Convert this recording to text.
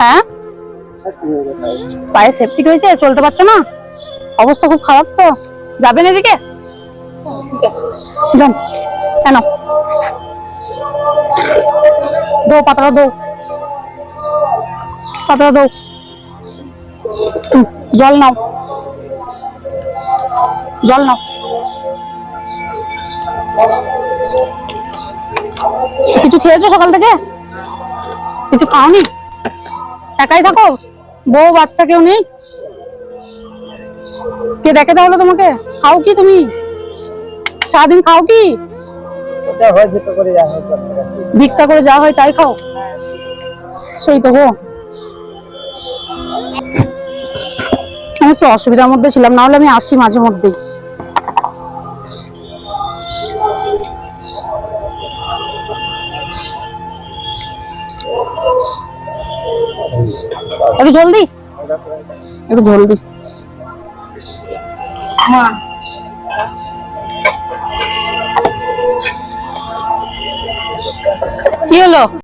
হ্যাঁ? পায়ে হয়েছে চলতে পারছ না? অবস্থা খুব খারাপ তো। যাবেন এদিকে? যান। কেন? দো পাতাটা দো। পাতাটা দো। জল নাও। জল নাও। কিছু খেয়েছো সকাল থেকে? কিছু খাওনি? একাই থাকো। বউ বাচ্চা কেউ নেই? কে দেখে তাহলে তোমাকে? খাও কি তুমি? সারাদিন খাও কি। ভিক্ষা করে যা হয় তাই খাও। সেই তো গো। আমি একটু অসুবিধার মধ্যে ছিলাম না হলে আমি আসি মাঝে মধ্যেই। একটু জলদি একটু জলদি কি হলো?